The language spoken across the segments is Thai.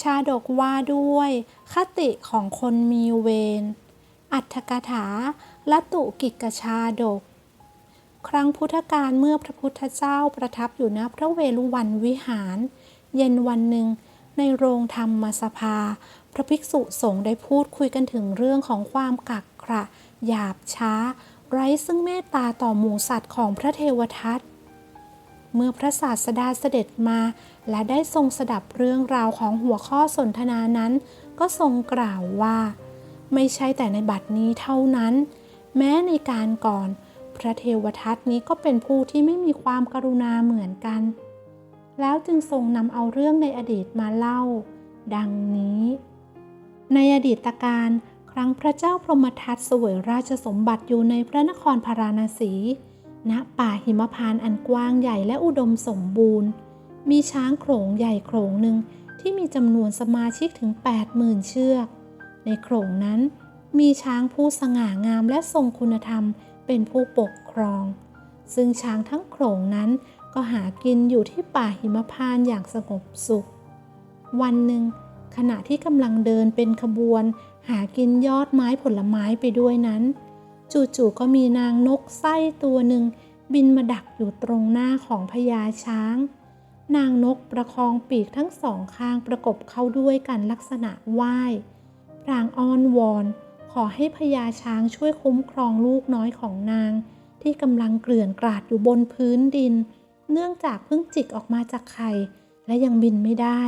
ชาดกว่าด้วยคติของคนมีเวร อัตถกถาละตุกิกชาดก ครั้งพุทธกาลเมื่อพระพุทธเจ้าประทับอยู่ณพระเวฬุวันวิหาร เย็นวันหนึ่ง ในโรงธรรมสภา พระภิกษุสงฆ์ได้พูดคุยกันถึงเรื่องของความกักกระหยาบช้า ไร้ซึ่งเมตตาต่อหมูสัตว์ของพระเทวทัตเมื่อพระศาสดาเสด็จมา และได้ทรงสดับเรื่องราวของหัวข้อสนทนานั้น ก็ทรงกล่าวว่า ไม่ใช่แต่ในบัดนี้เท่านั้น แม้ในการก่อน พระเทวทัตนี้ก็เป็นผู้ที่ไม่มีความกรุณาเหมือนกัน แล้วจึงทรงนำเอาเรื่องในอดีตมาเล่า ดังนี้ ในอดีตการครั้งพระเจ้าพรหมทัตเสวยราชสมบัติอยู่ในพระนครพาราณสี ณ ป่าหิมพานต์อันกว้างใหญ่และอุดมสมบูรณ์ มีช้างโขลงใหญ่โขลงหนึ่งที่มีจำนวนสมาชิกถึง 80,000 เชือก ในโขลงนั้น มีช้างผู้สง่างามและทรงคุณธรรมเป็นผู้ปกครอง ซึ่งช้างทั้งโขลงนั้นก็หากินอยู่ที่ป่าหิมพานต์อย่างสงบสุข วันหนึ่ง ขณะที่กำลังเดินเป็นขบวน หากินยอดไม้ผลไม้ไปด้วยนั้น จู่ๆก็มีนางนกไส้ตัวหนึ่ง บินมาดักอยู่ตรงหน้าของพญาช้าง นางนกประคองปีกทั้งสองข้างประกบเข้าด้วยกันลักษณะไหว้พรางอ้อนวอน ขอให้พญาช้างช่วยคุ้มครองลูกน้อยของนาง ที่กำลังเกลื่อนกลาดอยู่บนพื้นดิน เนื่องจากเพิ่งจิกออกมาจากไข่และยังบินไม่ได้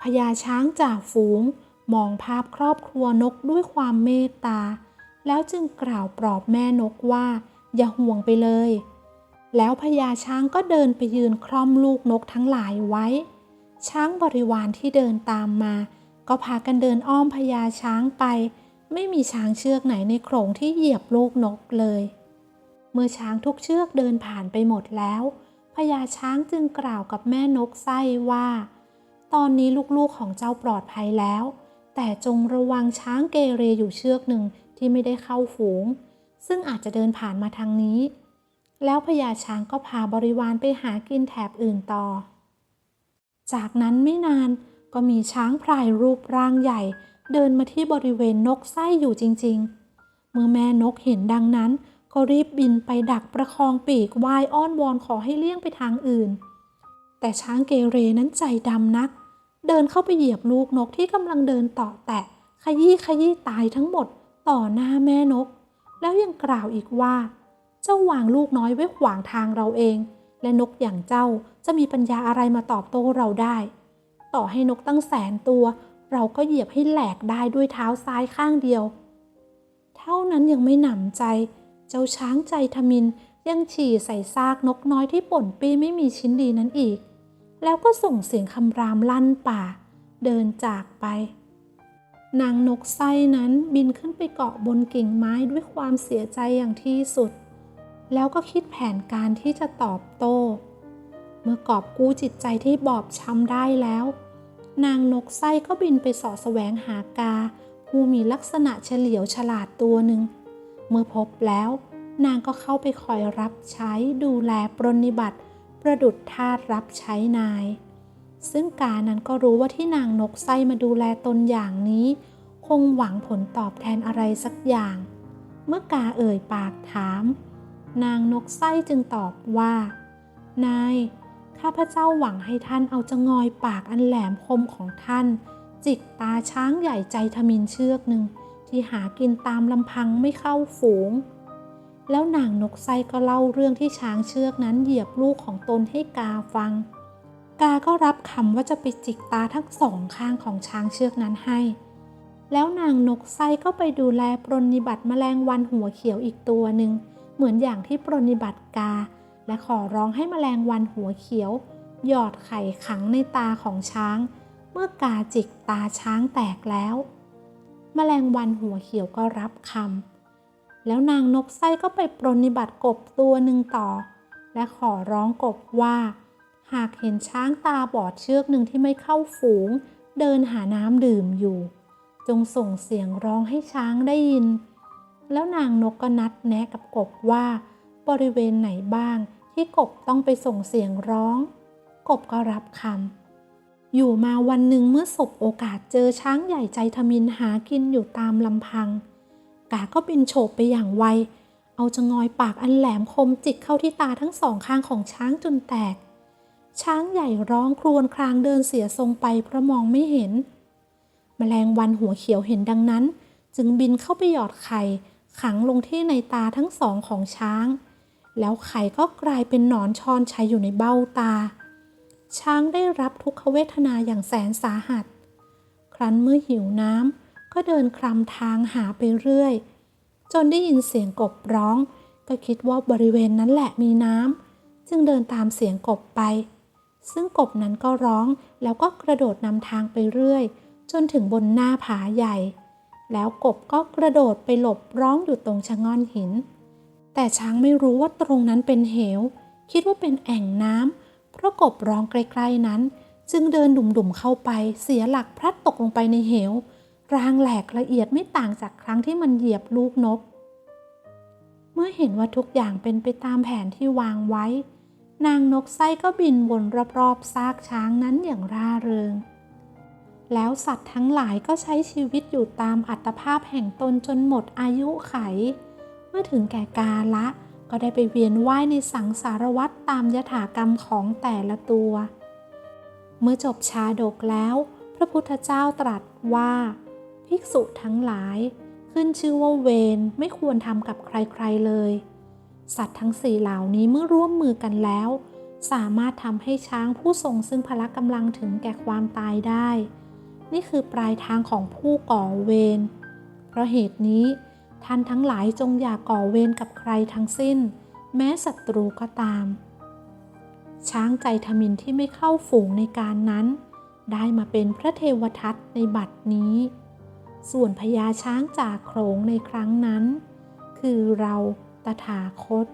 พญาช้างจ่าฝูง มองภาพครอบครัวนกด้วยความเมตตา แล้วจึงกล่าวปลอบแม่นกว่า อย่าห่วงไปเลย แล้วพญาช้างก็เดินไปยืนคล่อมลูกนกทั้งหลายไว้ ช้างบริวารที่เดินตามมา ก็พากันเดินอ้อมพญาช้างไป ไม่มีช้างเชือกไหนในโขลงที่เหยียบลูกนกเลย เมื่อช้างทุกเชือกเดินผ่านไปหมดแล้วพญาช้างจึงกล่าวกับแม่นกไส้ว่า ตอนนี้ลูกๆของเจ้าปลอดภัยแล้ว แต่จงระวังช้างเกเรอยู่เชือกหนึ่งที่ไม่ได้เข้าฝูง ซึ่งอาจจะเดินผ่านมาทางนี้ แล้วพญาช้างก็พาบริวารไปหากินแถบอื่นต่อ จากนั้นไม่นานก็มีช้างพลายรูปร่างใหญ่ เดินมาที่บริเวณนกไส้อยู่จริง ๆ เมื่อแม่นกเห็นดังนั้น ก็รีบบินไปดักประคองปีกวายอ้อนวอนขอให้เลี่ยงไปทางอื่น แต่ช้างเกเรนั้นใจดำนัก เดินเข้าไปเหยียบลูกนกที่กำลังเดินต่อแตะขยี้ขยี้ตายทั้งหมดต่อหน้าแม่นก แล้วยังกล่าวอีกว่า เจ้าวางลูกน้อยไว้ขวางทางเราเอง และนกอย่างเจ้าจะมีปัญญาอะไรมาตอบโต้เราได้ ต่อให้นกตั้งแสนตัว เราก็เหยียบให้แหลกได้ด้วยเท้าซ้ายข้างเดียว เท่านั้นยังไม่หนำใจ เจ้าช้างใจทมินยังฉี่ใส่ซากนกน้อยที่ป่นปีไม่มีชิ้นดีนั้นอีก แล้วก็ส่งเสียงคำรามลั่นป่า เดินจากไป นางนกไส้นั้นบินขึ้นไปเกาะบนกิ่งไม้ด้วยความเสียใจอย่างที่สุด แล้วก็คิดแผนการที่จะตอบโต้ เมื่อกอบกู้จิตใจที่บอบช้ำได้แล้ว นางนกไส้ก็บินไปสาะแสวงหากา ผู้มีลักษณะเฉลียวฉลาดตัวหนึ่ง เมื่อพบแล้ว นางก็เข้าไปคอยรับใช้ดูแลปรนนิบัติ ประดุดทาสรับใช้นาย ซึ่งกานั้นก็รู้ว่าที่นางนกไส้มาดูแลตนอย่างนี้ คงหวังผลตอบแทนอะไรสักอย่าง เมื่อกาเอ่ยปากถาม นางนกไส้จึงตอบว่า นาย ข้าพเจ้าหวังให้ท่านเอาจงอยปากอันแหลมคมของท่าน จิกตาช้างใหญ่ใจทมินเชือกหนึ่งที่หากินตามลำพังไม่เข้าฝูง แล้วนางนกไส้ก็เล่าเรื่องที่ช้างเชือกนั้นเหยียบลูกของตนให้กาฟัง กาก็รับคำว่าจะไปจิกตาทั้งสองข้างของช้างเชือกนั้นให้ แล้วนางนกไส้ก็ไปดูแลปรนนิบัติแมลงวันหัวเขียวอีกตัวหนึ่ง เหมือนอย่างที่ปรนนิบัติกา และขอร้องให้แมลงวันหัวเขียว หยอดไข่ขังในตาของช้าง เมื่อกาจิกตาช้างแตกแล้ว แมลงวันหัวเขียวก็รับคำแล้วนางนกไส้ก็ไปปรนนิบัติกบตัวหนึ่งต่อ และขอร้องกบว่า หากเห็นช้างตาบอดเชือกหนึ่งที่ไม่เข้าฝูง เดินหาน้ำดื่มอยู่ จงส่งเสียงร้องให้ช้างได้ยิน แล้วนางนกก็นัดแนะกับกบว่า บริเวณไหนบ้างที่กบต้องไปส่งเสียงร้อง กบก็รับคำอยู่มาวันหนึ่งเมื่อสบโอกาสเจอช้างใหญ่ใจทมินหากินอยู่ตามลำพัง กาก็บินโฉบไปอย่างไว เอาจะงอยปากอันแหลมคมจิกเข้าที่ตาทั้งสองข้างของช้างจนแตก ช้างใหญ่ร้องครวญครางเดินเสียทรงไปเพราะมองไม่เห็น แมลงวันหัวเขียวเห็นดังนั้น จึงบินเข้าไปหยอดไข่ ขังลงที่ในตาทั้งสองของช้าง แล้วไข่ก็กลายเป็นหนอนชอนชัยอยู่ในเบ้าตา ช้างได้รับทุกขเวทนาอย่างแสนสาหัส ครั้นเมื่อหิวน้ำก็เดินคลำทางหาไปเรื่อย จนได้ยินเสียงกบร้อง ก็คิดว่าบริเวณนั้นแหละมีน้ำจึงเดินตามเสียงกบไป ซึ่งกบนั้นก็ร้องแล้วก็กระโดดนำทางไปเรื่อย จนถึงบนหน้าผาใหญ่ แล้วกบก็กระโดดไปหลบร้องอยู่ตรงชะง่อนหิน แต่ช้างไม่รู้ว่าตรงนั้นเป็นเหว คิดว่าเป็นแอ่งน้ำเพราะกบร้องใกล้ๆนั้น จึงเดินดุ่มๆเข้าไปเสียหลักพลัดตกลงไปในเหว รางแหลกละเอียดไม่ต่างจากครั้งที่มันเหยียบลูกนก เมื่อเห็นว่าทุกอย่างเป็นไปตามแผนที่วางไว้ นางนกไส้ก็บินวนรอบๆซากช้างนั้นอย่างร่าเริง แล้วสัตว์ทั้งหลายก็ใช้ชีวิตอยู่ตามอัตภาพแห่งตนจนหมดอายุไข เมื่อถึงแก่กาละก็ได้ไปเวียนว่ายในสังสารวัฏตามยถากรรมของแต่ละตัว เมื่อจบชาดกแล้ว พระพุทธเจ้าตรัสว่า ภิกษุทั้งหลาย ขึ้นชื่อว่าเวรไม่ควรทำกับใครๆเลย สัตว์ทั้งสี่เหล่านี้เมื่อร่วมมือกันแล้ว สามารถทำให้ช้างผู้ทรงซึ่งพละกำลังถึงแก่ความตายได้ นี่คือปลายทางของผู้ก่อเวร เพราะเหตุนี้ ท่านทั้งหลายจงอย่าก่อเวรกับใครทั้งสิ้น แม้ศัตรูก็ตาม ช้างใจทมินที่ไม่เข้าฝูงในการนั้น ได้มาเป็นพระเทวทัตในบัดนี้ ส่วนพญาช้างจากโขลงในครั้งนั้น คือเราตถาคต